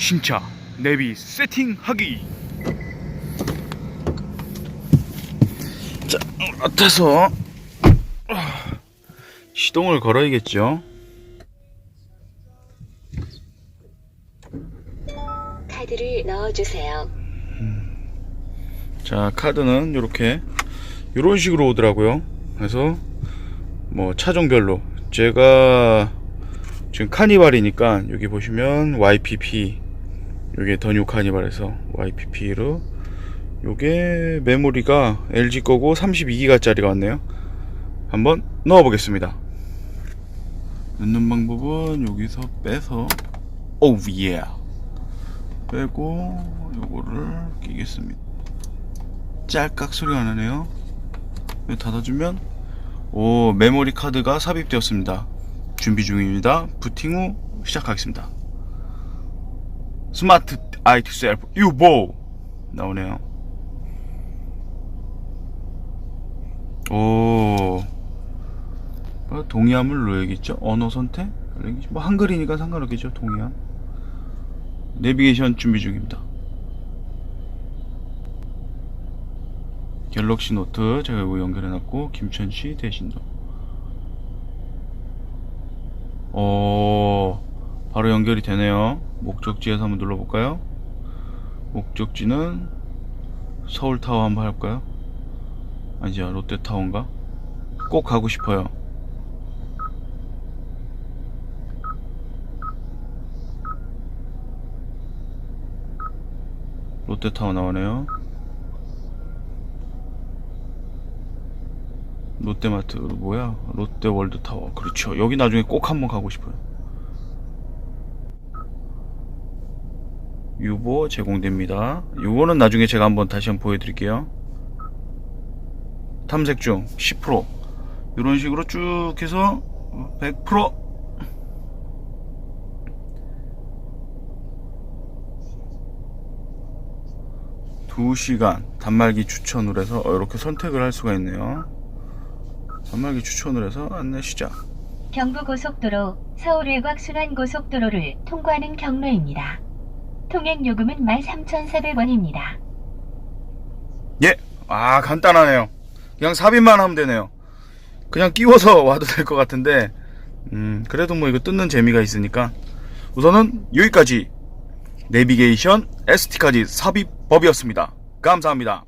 신차 내비 세팅하기. 자 올라타서? 시동을 걸어야겠죠? 카드를 넣어주세요. 자 카드는 이렇게 이런 식으로 오더라고요. 그래서 뭐 차종별로 제가 지금 카니발이니까 여기 보시면 YPP 요게 더뉴 카니발에서 YPP로 요게 메모리가 LG 거고 32기가 짜리가 왔네요 한번 넣어 보겠습니다 넣는 방법은 여기서 빼서 오우 예 빼고 요거를 끼겠습니다 짤깍 소리가 나네요. 네, 닫아주면 오 메모리 카드가 삽입되었습니다. 준비 중입니다. 부팅 후 시작하겠습니다. 스마트 IT 셀프 유보 나오네요. 오 어, 동의함을 넣어야겠죠? 언어 선택? 뭐 한글이니까 상관없겠죠? 동의함. 내비게이션 준비 중입니다. 갤럭시 노트 제가 이거 연결해놨고 김천시 대신도 어 바로 연결이 되네요. 목적지에서 한번 눌러볼까요? 목적지는 서울타워 한번 할까요? 아니죠 롯데타워인가? 꼭 가고 싶어요. 롯데타워 나오네요. 롯데마트 뭐야? 롯데월드타워. 그렇죠. 여기 나중에 꼭 한번 가고 싶어요 유보 제공됩니다. 이거는 나중에 제가 한번 다시 한번 보여드릴게요. 탐색 중 10% 이런 식으로 쭉 해서 100% 2시간 단말기 추천을 해서 이렇게 선택을 할 수가 있네요. 단말기 추천을 해서 안내 시작. 경부고속도로 서울 외곽 순환고속도로를 통과하는 경로입니다. 통행 요금은 13,400원입니다. 예, 아 간단하네요. 그냥 삽입만 하면 되네요. 그냥 끼워서 와도 될 것 같은데, 음 그래도 뭐 이거 뜯는 재미가 있으니까 우선은 여기까지 내비게이션 ST까지 삽입법이었습니다. 감사합니다.